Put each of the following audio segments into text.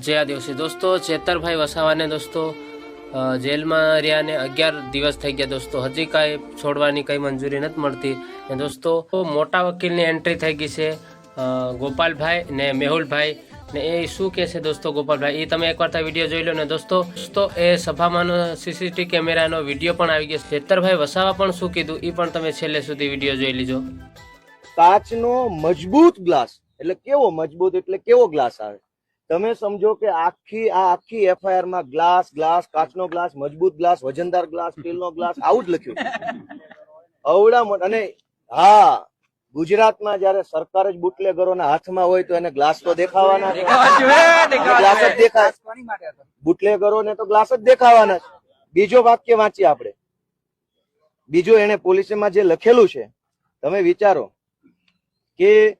જે આ દિવસે દોસ્તો ચેતરભાઈ વસાવાને દોસ્તો જેલમાં રહ્યા ને અગિયાર દિવસ થઈ ગયા દોસ્તો. હજી કાંઈ છોડવાની કંઈ મંજૂરી નથી મળતી. ને દોસ્તો, મોટા વકીલની એન્ટ્રી થઈ ગઈ છે ગોપાલભાઈ ને મેહુલભાઈ. ને એ શું કહે છે દોસ્તો ગોપાલભાઈ? એ તમે એકવાર તો વીડિયો જોઈ લો ને દોસ્તો. દોસ્તો, એ સભામાંનો સીસીટીવી કેમેરાનો વીડિયો પણ આવી ગયો ચેતરભાઈ વસાવા પણ શું કીધું? એ પણ તમે છેલ્લે સુધી વીડિયો જોઈ લીજો. કાચનો મજબૂત ગ્લાસ. એટલે કેવો મજબૂત? એટલે કેવો ગ્લાસ આવે? તમે સમજો કે આખી આ આખી એફઆઈઆરમાં ગ્લાસ ગ્લાસ કાચનો ગ્લાસ મજબૂત ગ્લાસ વજનદાર ગ્લાસ સ્ટીલનો ગ્લાસ આવું જ લખ્યું. અવડા અને હા ગુજરાતમાં જયારે સરકાર જ બુટલેગરોના હાથમાં હોય તો એને ગ્લાસ તો દેખાવાના છે. ગ્લાસ જ દેખાય. બુટલેગરોને તો ગ્લાસ જ દેખાવાના છે. બીજો વાક્ય વાંચીએ આપણે. બીજો એને પોલીસમાં જે લખેલું છે તમે વિચારો કે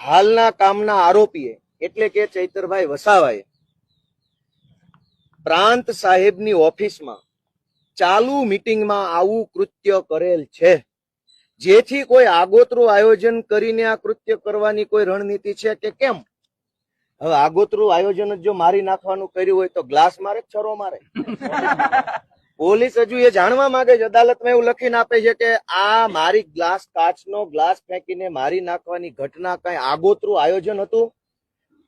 હાલના કામના આરોપીએ, એટલે કે ચૈતરભાઈ વસાવાએ, પ્રાંત સાહેબની ઓફિસમાં ચાલુ મિટિંગમાં આવું કૃત્ય કરેલ છે. જેથી કોઈ આગોતરું આયોજન કરીને આ કૃત્ય કરવાની કોઈ રણનીતિ છે કે કેમ? હવે આગોતરું આયોજન જ જો મારી નાખવાનું કર્યું હોય તો ગ્લાસ મારે છરો મારે? પોલીસ હજુ એ જાણવા માંગે છે, અદાલતમાં એવું લખીને આપે છે કે આ મારી ગ્લાસ કાચનો ગ્લાસ ફેંકીને મારી નાખવાની ઘટના કઈ આગોતરું આયોજન હતું?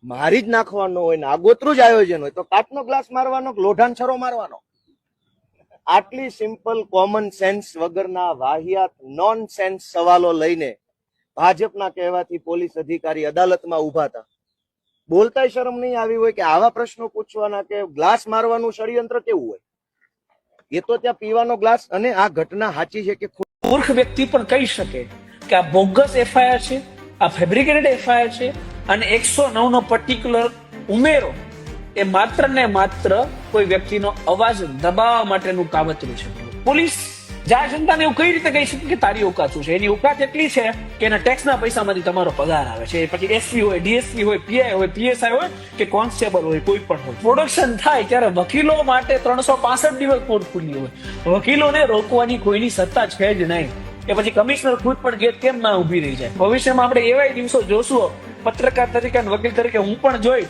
મારી જ નાખવાનો હોય ને આગોતરું જ આયોજન હોય, તો કાચનો ગ્લાસ મારવાનો લોઢાણ છરો મારવાનો? આટલી સિમ્પલ કોમન સેન્સ વગરના વાહિયાત નોન સેન્સ સવાલો લઈને ભાજપના કહેવાથી પોલીસ અધિકારી અદાલતમાં ઊભા હતા. બોલતાય શરમ નહીં આવી હોય કે આવા પ્રશ્નો પૂછવાના કે ગ્લાસ મારવાનું ષડયંત્ર કેવું હોય? એ તો ત્યાં પીવાનો ગ્લાસ અને આ ઘટના સાચી છે કે મૂર્ખ વ્યક્તિ પણ કહી શકે કે આ બોગસ એફઆઈઆર છે, આ ફેબ્રિકેટેડ એફઆઈઆર છે અને એકસો નવ નો પર્ટિક્યુલર ઉમેરો એ માત્ર ને માત્ર કોઈ વ્યક્તિનો અવાજ દબાવવા માટેનું કાવતરું છે. પોલીસ જ્યાં જનતાને એવું કઈ રીતે કહી શકે કે તારી ઓકાત શું છે? એની ઓકાત એટલી છે કે એના ટેક્સના પૈસામાંથી તમારો પગાર આવે છે. પછી એસપી હોય ડીએસપી હોય પીઆઈ હોય પીએસઆઈ હોય કે કોન્સ્ટેબલ હોય, કોઈ પણ હોય. પ્રોડક્શન થાય ત્યારે વકીલો માટે ત્રણસો પાસઠ દિવસ કોર્ટ ખુલ્લી હોય. વકીલોને રોકવાની કોઈની સત્તા છે જ નહીં. કે પછી કમિશનર ખુદ પણ ગેટ કેમ ના ઊભી રહી જાય? ભવિષ્યમાં આપણે એવાય દિવસો જોશું. પત્રકાર તરીકે વકીલ તરીકે હું પણ જોઈશ.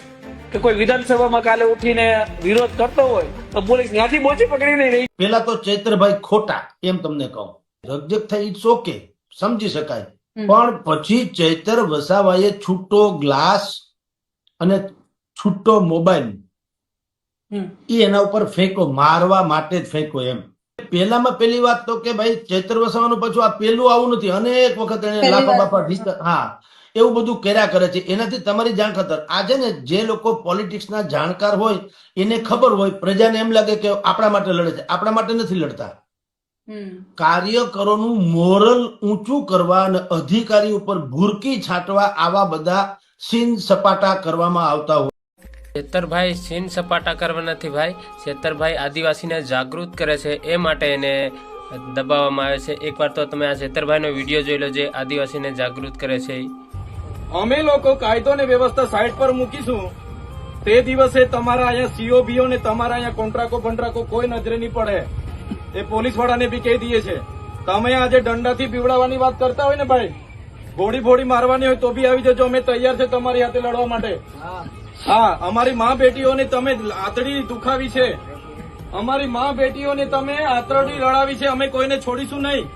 કે કોઈ વિધાનસભામાં કાલે ઉઠીને વિરોધ કરતો હોય તો પોલીસ ત્યાંથી બોચી પકડી નહીં રહી. પેલા તો ચૈત્રભાઈ ખોટા એમ તમને કહું. રકજક થઈ ઇટ્સ ઓકે સમજી શકાય. પણ પછી ચૈતર વસાવાએ છૂટો ગ્લાસ અને છૂટો મોબાઈલ એ એના ઉપર ફેંકો મારવા માટે જ ફેંકો એમ. પહેલામાં પેલી વાત તો કે ભાઈ ચૈતર વસાવાનું પાછું આ પેલું આવું નથી. અનેક વખત એને લાફા બાફા હા. એવું બધું કર્યા કરે છે. એનાથી તમારી જાણ ખતર. આજે ને જે લોકો પોલિટિક્સના જાણકાર હોય એને ખબર હોય પ્રજાને એમ લાગે કે આપણા માટે લડે છે. આપણા માટે નથી લડતા. કાર્યકરોનું મોરલ ઊંચું કરવા અને અધિકારી ઉપર ભૂરકી છાંટવા આવા બધા સીન સપાટા કરવામાં આવતા હોય. છેતરભાઈ સીન સપાટા કરવા નથી ભાઈ. ચેતરભાઈ આદિવાસીને જાગૃત કરે છે. એ માટે એને દબાવવામાં આવે છે. એકવાર તો તમે આ ચેતરભાઈનો વીડિયો જોઈ લો જે આદિવાસીને જાગૃત કરે છે. અમે લોકો કાયદો ને વ્યવસ્થા સાઈડ પર મૂકીશું. તે દિવસે તમારા અહીંયા સીઓ બીઓ ને તમારા અહીંયા કોન્ટ્રાકો બંટ્રાકો કોઈ નજરે નહીં પડે. એ પોલીસ વાળાને બી કહી દઈએ છે તમે આજે દંડાથી પીવડાવવાની વાત કરતા હોય ને ભાઈ? ગોળી ભોળી મારવાની હોય તો બી આવી જજો. અમે તૈયાર છે તમારી હાથે લડવા માટે. હા, અમારી મા બેટીઓને તમે આતડી દુખાવી છે. અમારી મા બેટીઓને તમે આતરડી લડાવી છે. અમે કોઈને છોડીશું નહીં.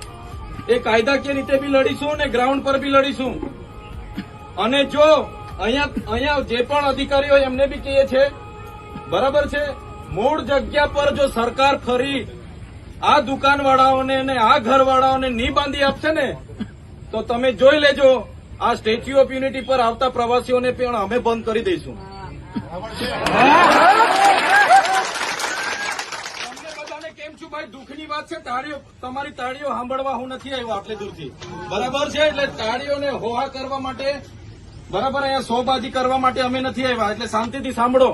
એ કાયદાકીય રીતે બી લડીશું ને ગ્રાઉન્ડ પર બી લડીશું. અને જો અહીંયા અહીંયા જે પણ અધિકારીઓ એમને બી કહીએ છે, બરાબર છે? મૂળ જગ્યા પર જો સરકાર ફરી આ દુકાનવાળાઓને અને આ ઘરવાળાઓને ની બાંધી આપશે ને, તો તમે જોઈ લેજો, આ સ્ટેચ્યુ ઓફ યુનિટી પર આવતા પ્રવાસીઓને પણ અમે બંધ કરી દઈશું. તમને બધાને કેમ છું? ભાઈ, દુઃખની વાત છે, તાળીઓ તમારી તાળીઓ સાંભળવા હું નથી આવ્યો આટલે દૂરથી. બરાબર છે? એટલે તાળીઓને હોહા કરવા માટે બરાબર, અહીંયા સોબાજી કરવા માટે અમે નથી આવ્યા, એટલે શાંતિથી સાંભળો.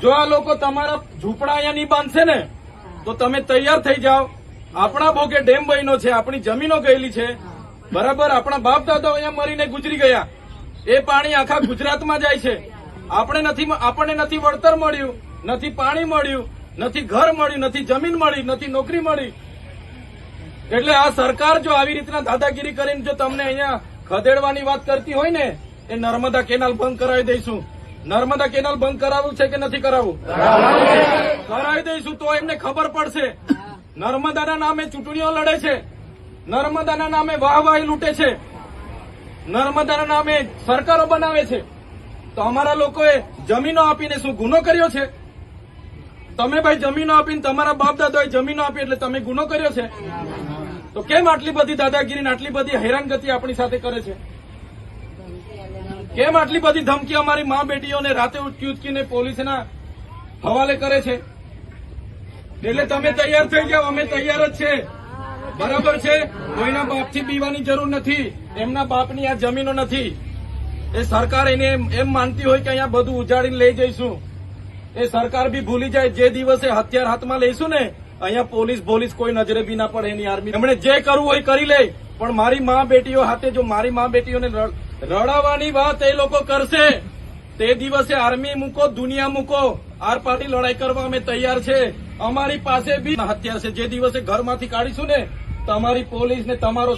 જો આ લોકો તમારા ઝૂંપડા અહીંયા નહીં બાંધશે ને, તો તમે તૈયાર થઈ જાઓ. આપણા ભોગે ડેમ બન્યો છે, આપણી જમીનો ગયેલી છે. બરાબર, આપણા બાપ દાદાઓ અહીંયા મરીને ગુજરી ગયા. એ પાણી આખા ગુજરાતમાં જાય છે. આપણે નથી આપણને નથી વળતર મળ્યું, નથી પાણી મળ્યું, નથી ઘર મળ્યું, નથી જમીન મળી, નથી નોકરી મળી. એટલે આ સરકાર જો આવી રીતના દાદાગીરી કરીને જો તમને અહીંયા ખદેડવાની વાત કરતી હોય ને એ નર્મદા કેનાલ બંધ કરાવી દઈશું. નર્મદા કેનાલ બંધ કરાવવું છે કે નથી કરાવવું કરાવી દઈશું તો એમને ખબર પડશે. નર્મદાના નામે ચૂંટણીઓ લડે છે. નર્મદાના નામે વાહવાહી લૂંટે છે. નર્મદાના નામે સરકારો બનાવે છે. તો અમારા લોકોએ જમીનો આપીને શું ગુનો કર્યો છે? તમે ભાઈ જમીનો આપીને તમારા બાપ દાદાએ જમીનો આપી એટલે તમે ગુનો કર્યો છે? તો કેમ આટલી બધી દાદાગીરી આટલી બધી હેરાનગતિ આપણી સાથે કરે છે? કેમ આટલી બધી ધમકી અમારી મા બેટીઓને રાતે ઉચકી ઉચકીને પોલીસના હવાલે કરે છે? એટલે તમે તૈયાર થઈ જાઓ, અમે તૈયાર જ છે. બરાબર છે? કોઈના બાપથી બીવાની જરૂર નથી. એમના બાપની આ જમીનો નથી. એ સરકાર એને એમ એમ માનતી હોય કે અહીંયા બધું ઉજાડીને લઈ જઈશું. એ સરકાર બી ભૂલી જાય. જે દિવસે હથિયાર હાથમાં લઈશું ને, અહીંયા પોલીસ પોલીસ કોઈ નજરે બી ના પડે એની આર્મી. એમણે જે કરવું હોય કરી લે. પણ મારી મા બેટીઓ હાથે જો મારી મા બેટીઓને રડ- રડાવવાની વાત એ લોકો કરશે. તે દિવસે આર્મી મૂકો, દુનિયા મૂકો. આર પાર્ટી લડાઈ કરવા અમે તૈયાર છે. અમારી પાસે બી હથિયાર છે. જે દિવસે ઘરમાંથી કાઢીશું ને, તમારી પોલીસ ને તમારો